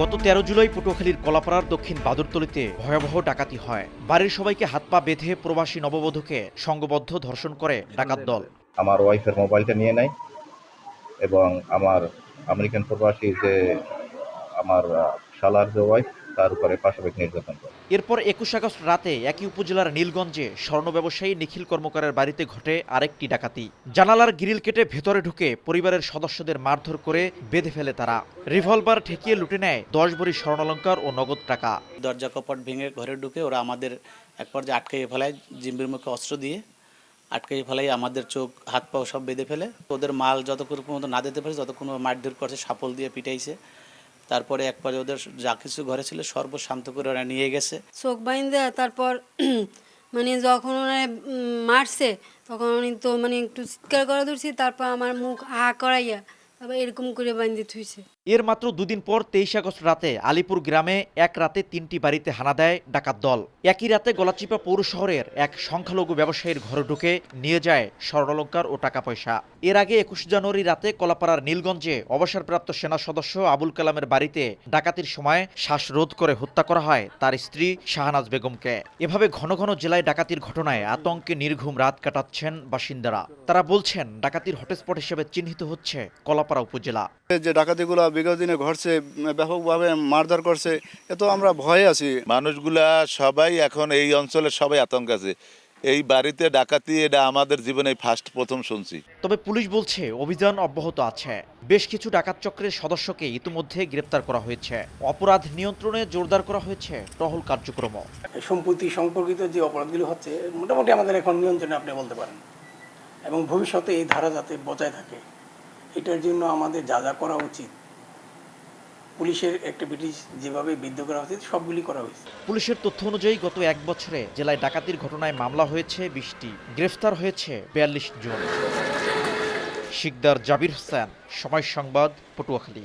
গত তেরো জুলাই পটুয়াখালীর কলাপাড়ার দক্ষিণ বাদুরতলিতে ভয়াবহ ডাকাতি হয়। বাড়ির সবাইকে হাত পা বেঁধে প্রবাসী নববধূকে সংঘবদ্ধ ধর্ষণ করে ডাকাত দল। আমার ওয়াইফের মোবাইলটা নিয়ে নেয় এবং আমার আমেরিকান প্রবাসী যে আমার শালার যে ওয়াইফ তার উপরে পাশাপাশি নির্যাতন করে। এরপর একুশ আগস্ট রাতে একই উপজেলার নীলগঞ্জে স্বর্ণ ব্যবসায়ী নিখিল কর্মকারের বাড়িতে ঘটে আরেকটি ডাকাতি। জানালার গ্রিল কেটে ভেতরে ঢুকে পরিবারের সদস্যদের মারধর করে বেঁধে ফেলে তারা। রিভলভার ঠেকিয়ে লুটে নেয় দশ ভরি স্বর্ণালঙ্কার ও নগদ টাকা। দরজা কপাট ভেঙে ঘরে ঢুকে ওরা আমাদের এক পর্যায়ে আটকাইয়ে ফেলায়, জিম্বির মুখে অস্ত্র দিয়ে আটকাইয়ে ফেলাই আমাদের চোখ হাত পাও সব বেঁধে ফেলে। ওদের মাল যতক্ষণ পর্যন্ত না দিতে পারে যতক্ষণ মারধর করছে, সাপল দিয়ে পিটাইছে। তারপরে এক পর্যায়ে ওদের যা কিছু ঘরে ছিল সর্বশান্ত করে ওরা নিয়ে গেছে। চোখ বাইন্দে তারপর মানে যখন ওরা মারছে, তখন উনি তো মানে একটু চিৎকার করে ধরছি, তারপর আমার মুখ হা করাইয়া তারপর এরকম করে বাঁধিয়ে থুইছে। এর মাত্র দুদিন পর তেইশ আগস্ট রাতে আলিপুর গ্রামে এক রাতে তিনটি বাড়িতে হানা দেয় ডাকাত দল। একই রাতে গলাচিপা পৌর শহরের এক সংখ্যালঘু ব্যবসায়ীর ঘরে ঢুকে নিয়ে যায় স্বর্ণালঙ্কার ও টাকা পয়সা এর আগে একুশ জানুয়ারি রাতে কলাপাড়ার নীলগঞ্জে অবসরপ্রাপ্ত সেনা সদস্য আবুল কালামের বাড়িতে ডাকাতির সময় শ্বাসরোধ করে হত্যা করা হয় তার স্ত্রী শাহনাজ বেগমকে। এভাবে ঘন ঘন জেলায় ডাকাতির ঘটনায় আতঙ্কে নির্ঘুম রাত কাটাচ্ছেন বাসিন্দারা। তারা বলছেন, ডাকাতির হটস্পট হিসেবে চিহ্নিত হচ্ছে কলাপাড়া উপজেলা। যে ডাকাতিগুলো বিগত দিনে ঘটছে ব্যাপকভাবে মারধর করছে এ তো আমরা ভয়ে আছি। মানুষগুলা সবাই এখন এই অঞ্চলের সবাই আতঙ্ক আছে। এই বাড়িতে ডাকাতি এটা আমাদের জীবনে ফার্স্ট প্রথম শুনছি। তবে পুলিশ বলছে অভিযান অব্যাহত আছে। বেশ কিছু ডাকাত চক্রের সদস্যকে ইতিমধ্যে গ্রেপ্তার করা হয়েছে। অপরাধ নিয়ন্ত্রণে জোরদার করা হয়েছে টহল কার্যক্রম সম্পত্তি সম্পর্কিত যে অপরাধগুলো হচ্ছে মোটামুটি আমাদের এখন নিয়ন্ত্রণে আপনি বলতে পারেন। এবং ভবিষ্যতে এই ধারা যাতে বজায় থাকে এটার জন্য আমাদের যা যা করা উচিত পুলিশের অ্যাক্টিভিটিস যেভাবে বিদ্ধ করা হয়েছে, সবগুলি করা হয়েছে। পুলিশের তথ্য অনুযায়ী গত এক বছরে জেলায় ডাকাতির ঘটনায় মামলা হয়েছে বিশটি, গ্রেফতার হয়েছে বিয়াল্লিশ জন। শিকদার জাবির হোসেন, সময় সংবাদ, পটুয়াখালী।